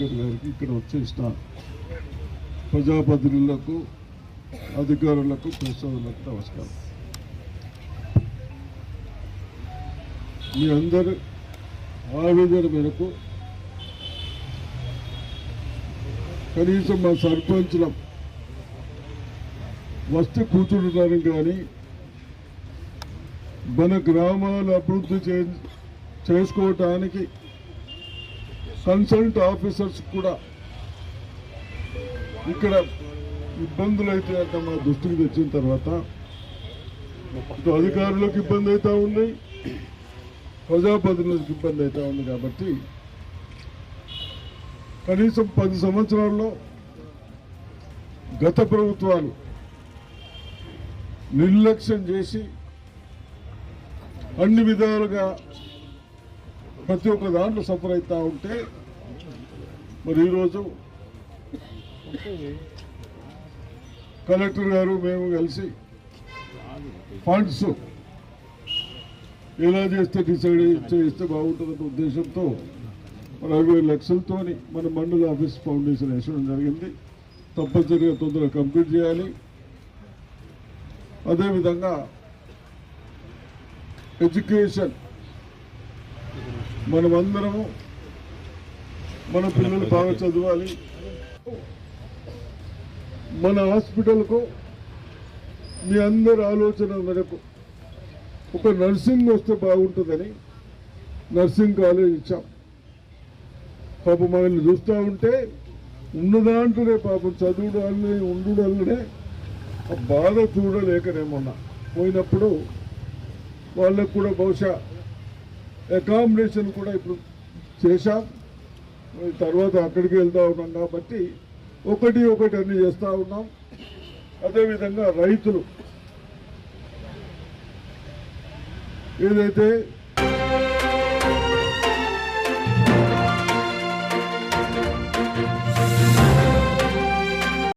గంగాశంకర్ గారికి ఇక్కడ వచ్చేసిన ప్రజాప్రతినిధులకు అధికారులకు ప్రసాదులకు నమస్కారం. మీ అందరి ఆవేదన మేరకు కనీసం మా సర్పంచుల వస్తు కూర్చుంటున్నారని కానీ మన గ్రామాలు అభివృద్ధి చే చేసుకోవటానికి కన్సల్ట్ ఆఫీసర్స్ కూడా ఇక్కడ ఇబ్బందులు అయితే అంటే మా దృష్టికి తెచ్చిన తర్వాత ఇటు అధికారులకు ఇబ్బంది అవుతా ఉంది ప్రజాప్రతినిధులకు ఇబ్బంది అవుతా ఉంది కాబట్టి కనీసం పది సంవత్సరాల్లో గత ప్రభుత్వాలు నిర్లక్ష్యం చేసి అన్ని విధాలుగా ప్రతి ఒక్క దాంట్లో సఫర్ అవుతా ఉంటే మరి ఈరోజు కలెక్టర్ గారు మేము కలిసి ఫండ్స్ ఎలా చేస్తే డిసైడ్ చేస్తే బాగుంటుందన్న ఉద్దేశంతో మరి అరవై లక్షలతోని మన మండల ఆఫీస్ ఫౌండేషన్ వేసడం జరిగింది. తప్పనిసరిగా తొందరగా కంప్లీట్ చేయాలి. అదేవిధంగా ఎడ్యుకేషన్ మనమందరము మన పిల్లలు బాగా చదవాలి. మన హాస్పిటల్కు మీ అందరి ఆలోచన మేరకు ఒక నర్సింగ్ వస్తే బాగుంటుందని నర్సింగ్ కాలేజ్ ఇచ్చాం. పాపం మనల్ని చూస్తూ ఉంటే ఉన్నదాంట్లోనే పాపం చదువుడు వల్లనే ఉండు వల్లనే ఆ బాధ చూడలేకనేమన్నా. పోయినప్పుడు వాళ్ళకు కూడా బహుశా అకామిడేషన్ కూడా ఇప్పుడు చేశాం. తర్వాత అక్కడికి వెళ్తూ ఉన్నాం కాబట్టి ఒకటి ఒకటి అన్ని చేస్తూ ఉన్నాం. అదేవిధంగా రైతులు ఏదైతే